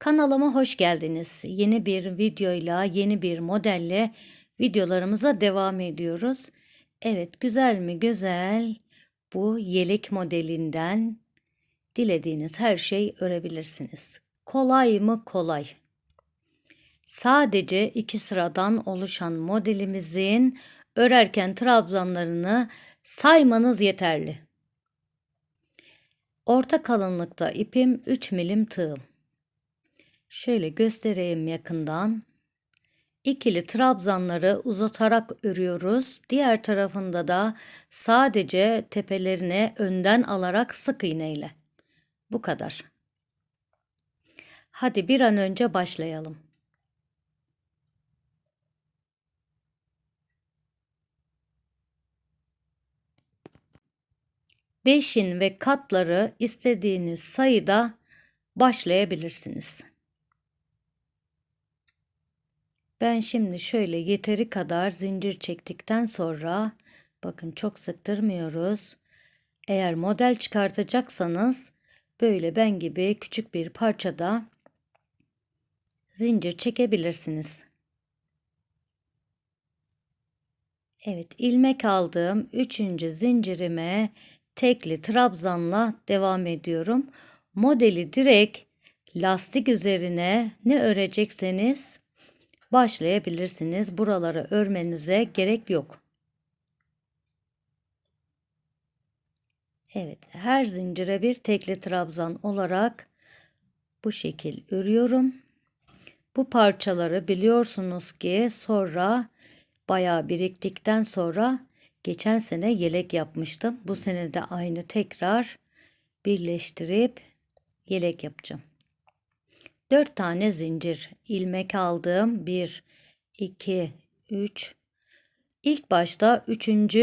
Kanalıma hoş geldiniz. Yeni bir videoyla, yeni bir modelle videolarımıza devam ediyoruz. Evet, güzel mi güzel bu yelek modelinden dilediğiniz her şey örebilirsiniz. Kolay mı kolay. Sadece iki sıradan oluşan modelimizin örerken trabzanlarını saymanız yeterli. Orta kalınlıkta ipim 3 milim tığım. Şöyle göstereyim yakından. İkili trabzanları uzatarak örüyoruz. Diğer tarafında da sadece tepelerine önden alarak sık iğneyle. Bu kadar. Hadi bir an önce başlayalım. Beşin ve katları istediğiniz sayıda başlayabilirsiniz. Ben şimdi şöyle yeteri kadar zincir çektikten sonra bakın çok sıktırmıyoruz. Eğer model çıkartacaksanız böyle ben gibi küçük bir parçada zincir çekebilirsiniz. Evet ilmek aldığım üçüncü zincirime tekli trabzanla devam ediyorum. Modeli direkt lastik üzerine ne örecekseniz başlayabilirsiniz. Buraları örmenize gerek yok. Evet, her zincire bir tekli trabzan olarak bu şekil örüyorum. Bu parçaları biliyorsunuz ki sonra bayağı biriktikten sonra geçen sene yelek yapmıştım. Bu sene de aynı tekrar birleştirip yelek yapacağım. 4 tane zincir ilmek aldım. 1 2 3 İlk başta 3.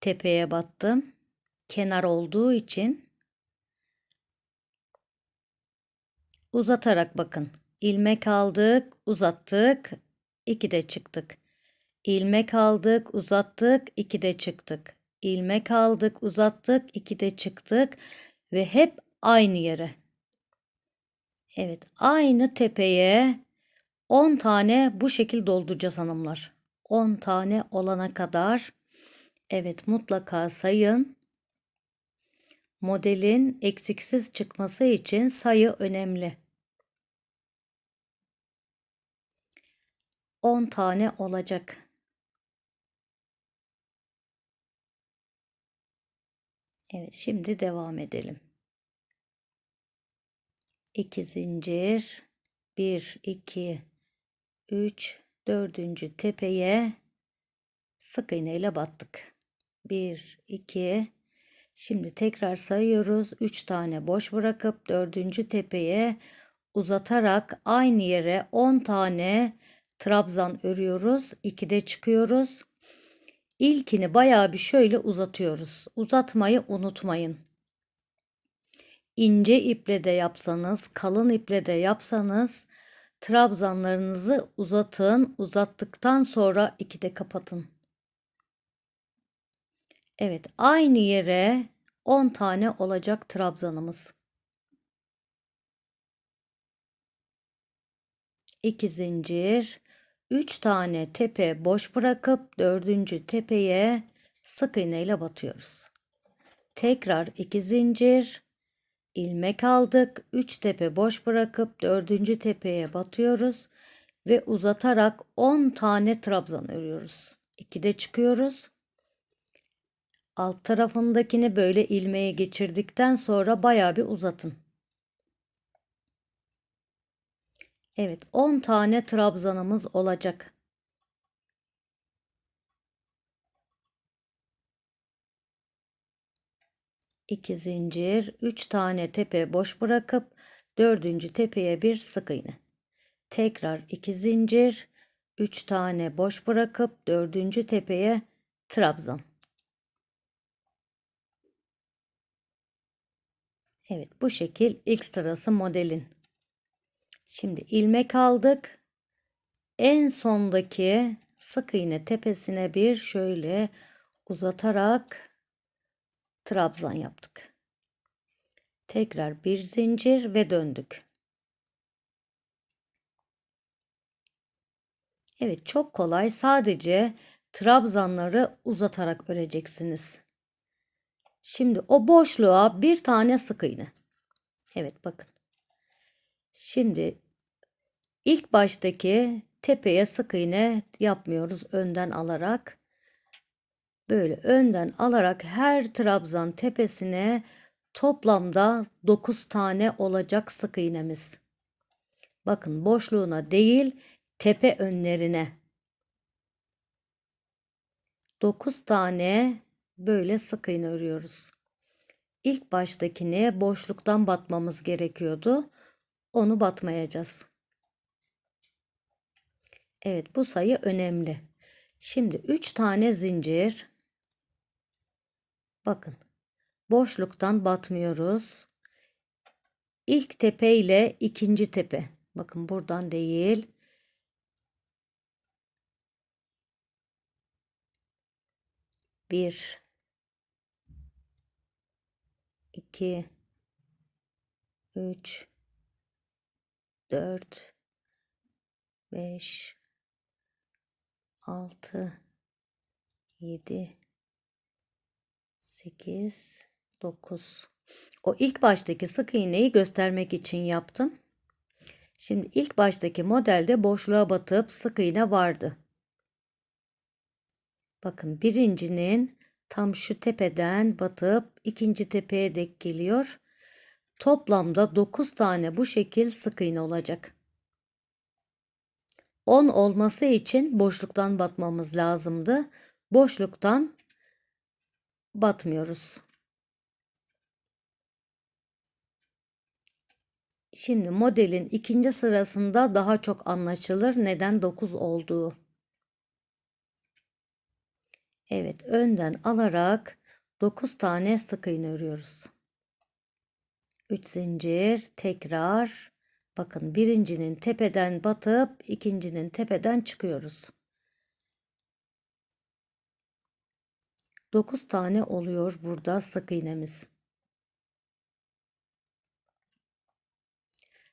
tepeye battım. Kenar olduğu için uzatarak bakın. ilmek aldık, uzattık, 2 de çıktık. İlmek aldık, uzattık, 2 de çıktık. İlmek aldık, uzattık, 2 de çıktık ve hep aynı yere. Evet, aynı tepeye 10 tane bu şekil dolduracağız hanımlar. 10 tane olana kadar evet mutlaka sayın. Modelin eksiksiz çıkması için sayı önemli. 10 tane olacak. Evet, şimdi devam edelim. 2 zincir. 1 2 3 dördüncü tepeye sık iğne ile battık. 1 2 şimdi tekrar sayıyoruz. 3 tane boş bırakıp dördüncü tepeye uzatarak aynı yere 10 tane trabzan örüyoruz. 2'de çıkıyoruz. İlkini bayağı bir şöyle uzatıyoruz. Uzatmayı unutmayın ince iple de yapsanız, kalın iple de yapsanız trabzanlarınızı uzatın. Uzattıktan sonra iki de kapatın. Evet, aynı yere 10 tane olacak trabzanımız. 2 zincir, 3 tane tepe boş bırakıp dördüncü tepeye sık iğne ile batıyoruz. Tekrar 2 zincir, ilmek aldık. 3 tepe boş bırakıp 4. tepeye batıyoruz ve uzatarak 10 tane trabzan örüyoruz. 2'de çıkıyoruz. Alt tarafındakini böyle ilmeğe geçirdikten sonra bayağı bir uzatın. Evet 10 tane trabzanımız olacak. 2 zincir, 3 tane tepe boş bırakıp 4. tepeye bir sık iğne. Tekrar 2 zincir, 3 tane boş bırakıp 4. tepeye trabzan. Evet bu şekil ilk sırası modelin. Şimdi ilmek aldık. En sondaki sık iğne tepesine bir şöyle uzatarak trabzan yaptık. Tekrar bir zincir ve döndük. Evet çok kolay. Sadece trabzanları uzatarak öreceksiniz. Şimdi o boşluğa bir tane sık iğne. Evet bakın. Şimdi ilk baştaki tepeye sık iğne yapmıyoruz önden alarak. Böyle önden alarak her trabzan tepesine toplamda 9 tane olacak sık iğnemiz. Bakın boşluğuna değil tepe önlerine 9 tane böyle sık iğne örüyoruz. İlk baştakine boşluktan batmamız gerekiyordu. Onu batmayacağız. Evet bu sayı önemli. Şimdi 3 tane zincir. Bakın boşluktan batmıyoruz. İlk tepe ile ikinci tepe. Bakın buradan değil. Bir, iki, üç, dört, beş, altı, yedi, sekiz, dokuz. O ilk baştaki sık iğneyi göstermek için yaptım. Şimdi ilk baştaki modelde boşluğa batıp sık iğne vardı. Bakın birincinin tam şu tepeden batıp ikinci tepeye dek geliyor. Toplamda 9 tane bu şekil sık iğne olacak. 10 olması için boşluktan batmamız lazımdı. Boşluktan batmıyoruz. Şimdi modelin ikinci sırasında daha çok anlaşılır neden 9 olduğu. Evet önden alarak 9 tane sık iğne örüyoruz. 3 zincir tekrar bakın birincinin tepeden batıp ikincinin tepeden çıkıyoruz. 9 tane oluyor burada sık iğnemiz.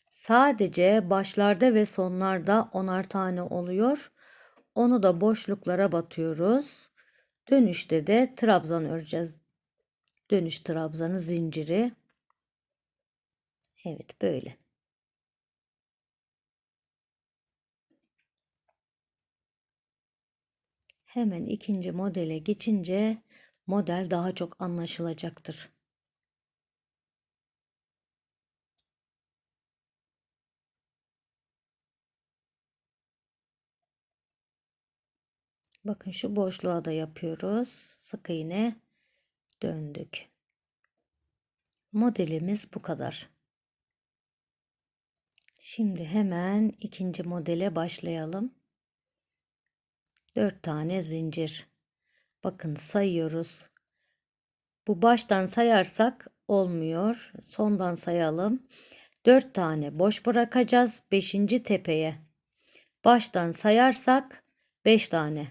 Sadece başlarda ve sonlarda onar tane oluyor. Onu da boşluklara batıyoruz. Dönüşte de trabzan öreceğiz. Dönüş trabzanı zinciri. Evet böyle. Hemen ikinci modele geçince model daha çok anlaşılacaktır. Bakın şu boşluğa da yapıyoruz. Sık iğne döndük. Modelimiz bu kadar. Şimdi hemen ikinci modele başlayalım. 4 tane zincir. Bakın sayıyoruz. Bu baştan sayarsak olmuyor. Sondan sayalım. 4 tane boş bırakacağız 5. tepeye. Baştan sayarsak 5 tane.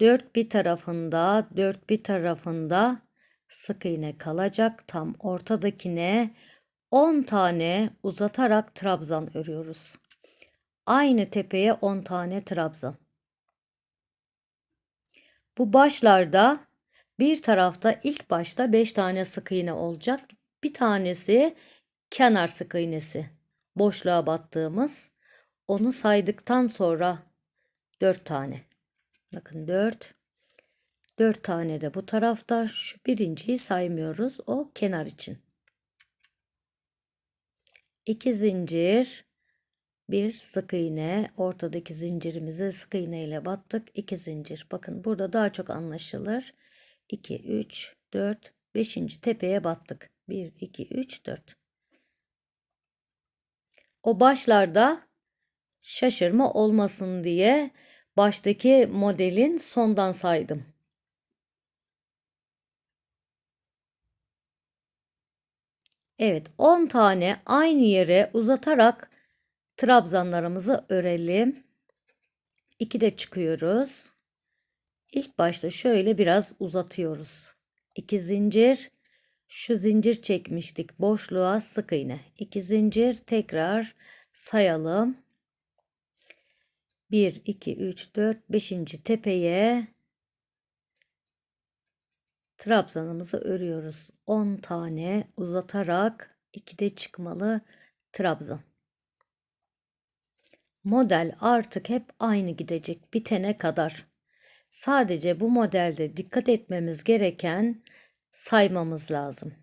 Dört bir tarafında, dört bir tarafında sık iğne kalacak. Tam ortadakine 10 tane uzatarak trabzan örüyoruz. Aynı tepeye 10 tane trabzan. Bu başlarda bir tarafta ilk başta 5 tane sık iğne olacak. Bir tanesi kenar sık iğnesi. Boşluğa battığımız. Onu saydıktan sonra 4 tane. Bakın 4. 4 tane de bu tarafta. Şu birinciyi saymıyoruz. O kenar için. 2 zincir. Bir sık iğne. Ortadaki zincirimizi sık iğne ile battık. 2 zincir. Bakın burada daha çok anlaşılır. 2, 3, 4, 5. tepeye battık. 1, 2, 3, 4. O başlarda şaşırma olmasın diye baştaki modelin sondan saydım. Evet 10 tane aynı yere uzatarak trabzanlarımızı örelim. 2 de çıkıyoruz. İlk başta şöyle biraz uzatıyoruz. 2 zincir Şu zincir çekmiştik. Boşluğa sık iğne. 2 zincir tekrar sayalım. 1, 2, 3, 4, 5. tepeye trabzanımızı örüyoruz. 10 tane uzatarak 2'de çıkmalı trabzan. Model artık hep aynı gidecek bitene kadar. Sadece bu modelde dikkat etmemiz gereken saymamız lazım.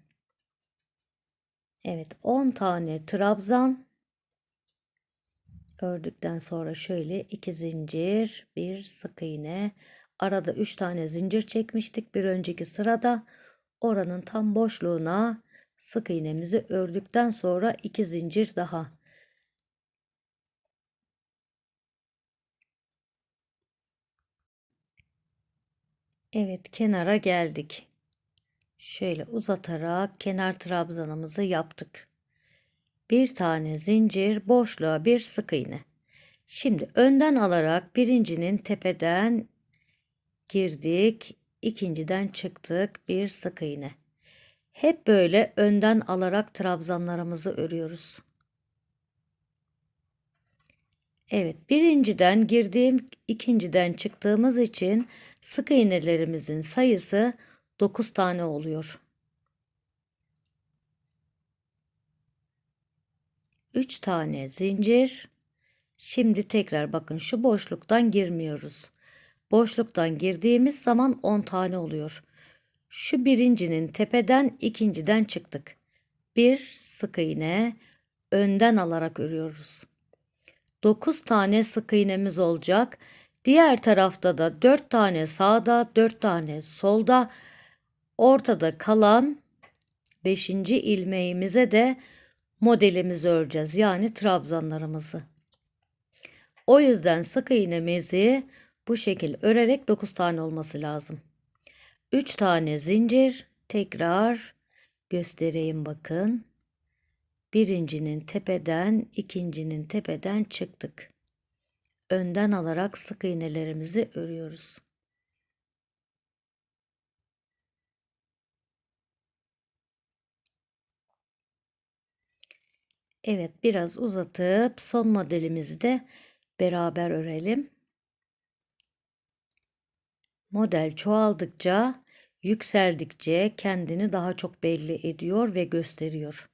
Evet 10 tane trabzan ördükten sonra şöyle 2 zincir, bir sık iğne, arada 3 tane zincir çekmiştik bir önceki sırada. Oranın tam boşluğuna sık iğnemizi ördükten sonra 2 zincir daha. Evet kenara geldik. Şöyle uzatarak kenar trabzanımızı yaptık. Bir tane zincir boşluğa bir sık iğne. Şimdi önden alarak birincinin tepeden girdik. ikinciden çıktık. Bir sık iğne. Hep böyle önden alarak trabzanlarımızı örüyoruz. Evet, birinciden girdiğim, ikinciden çıktığımız için sık iğnelerimizin sayısı 9 tane oluyor. 3 tane zincir. Şimdi tekrar bakın şu boşluktan girmiyoruz. Boşluktan girdiğimiz zaman 10 tane oluyor. Şu birincinin tepeden ikinciden çıktık. Bir sık iğne önden alarak örüyoruz. 9 tane sık iğnemiz olacak. Diğer tarafta da 4 tane sağda, 4 tane solda, ortada kalan 5. ilmeğimize de modelimizi öreceğiz. Yani trabzanlarımızı. O yüzden sık iğnemizi bu şekil örerek 9 tane olması lazım. 3 tane zincir tekrar göstereyim bakın. Birincinin tepeden, ikincinin tepeden çıktık. Önden alarak sık iğnelerimizi örüyoruz. Evet biraz uzatıp son modelimizi de beraber örelim. Model çoğaldıkça, yükseldikçe kendini daha çok belli ediyor ve gösteriyor.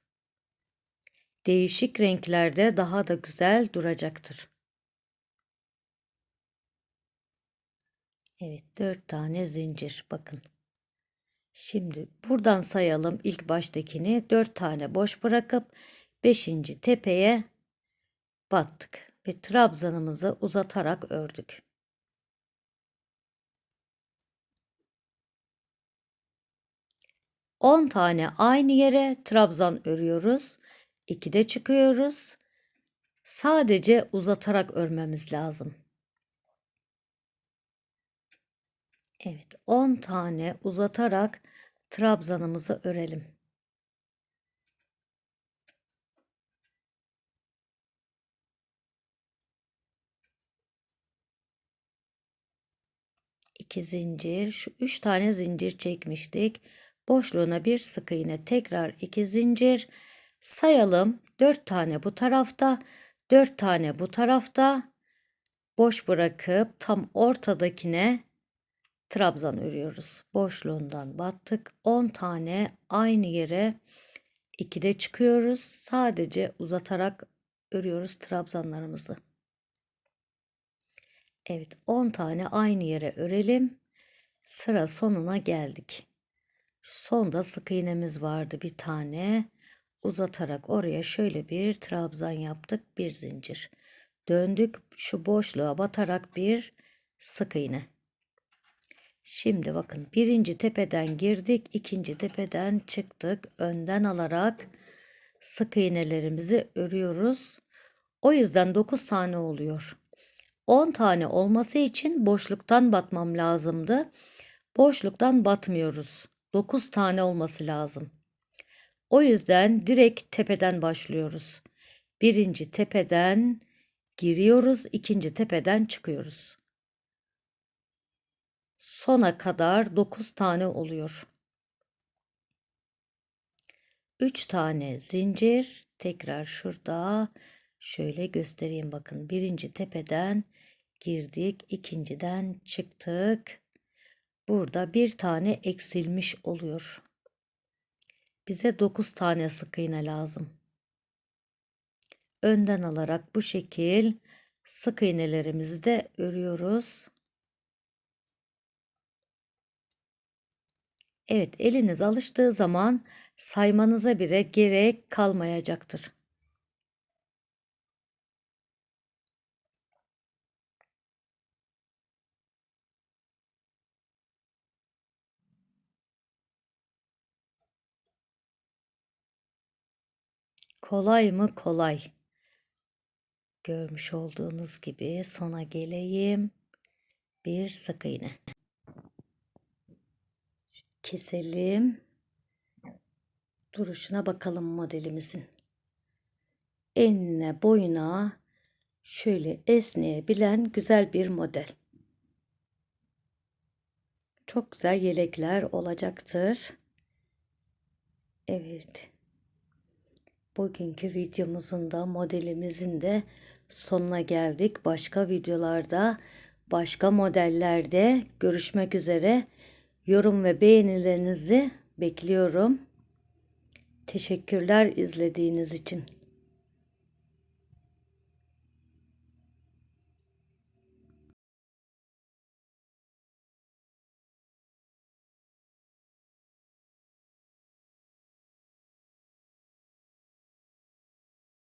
Değişik renklerde daha da güzel duracaktır. Evet, dört tane zincir. Bakın. Şimdi buradan sayalım ilk baştakini. Dört tane boş bırakıp beşinci tepeye battık ve trabzanımızı uzatarak ördük. On tane aynı yere trabzan örüyoruz. 2'de çıkıyoruz. Sadece uzatarak örmemiz lazım. Evet 10 tane uzatarak trabzanımızı örelim. İki zincir, şu üç tane zincir çekmiştik. Boşluğuna bir sık iğne, tekrar iki zincir. Sayalım. Dört tane bu tarafta, dört tane bu tarafta. Boş bırakıp tam ortadakine trabzan örüyoruz. Boşluğundan battık. 10 tane aynı yere 2'de çıkıyoruz. Sadece uzatarak örüyoruz trabzanlarımızı. Evet 10 tane aynı yere örelim. Sıra sonuna geldik. Sonda sık iğnemiz vardı bir tane. Uzatarak oraya şöyle bir trabzan yaptık. Bir zincir. Döndük şu boşluğa batarak bir sık iğne. Şimdi bakın birinci tepeden girdik, ikinci tepeden çıktık. Önden alarak sık iğnelerimizi örüyoruz. O yüzden 9 tane oluyor. 10 tane olması için boşluktan batmam lazımdı. Boşluktan batmıyoruz. 9 tane olması lazım. O yüzden direkt tepeden başlıyoruz. Birinci tepeden giriyoruz, ikinci tepeden çıkıyoruz sona kadar 9 tane oluyor. 3 tane zincir tekrar şurada şöyle göstereyim bakın birinci tepeden girdik ikinciden çıktık burada bir tane eksilmiş oluyor. Bize 9 tane sık iğne lazım. Önden alarak bu şekil sık iğnelerimizi de örüyoruz. Evet, eliniz alıştığı zaman saymanıza bile gerek kalmayacaktır. Kolay mı? Kolay. Görmüş olduğunuz gibi sona geleyim. Bir sık iğne keselim. Duruşuna bakalım modelimizin. Enine boyuna şöyle esneyebilen güzel bir model. Çok güzel yelekler olacaktır. Evet. Bugünkü videomuzun da modelimizin de sonuna geldik. Başka videolarda, başka modellerde görüşmek üzere. Yorum ve beğenilerinizi bekliyorum. Teşekkürler izlediğiniz için.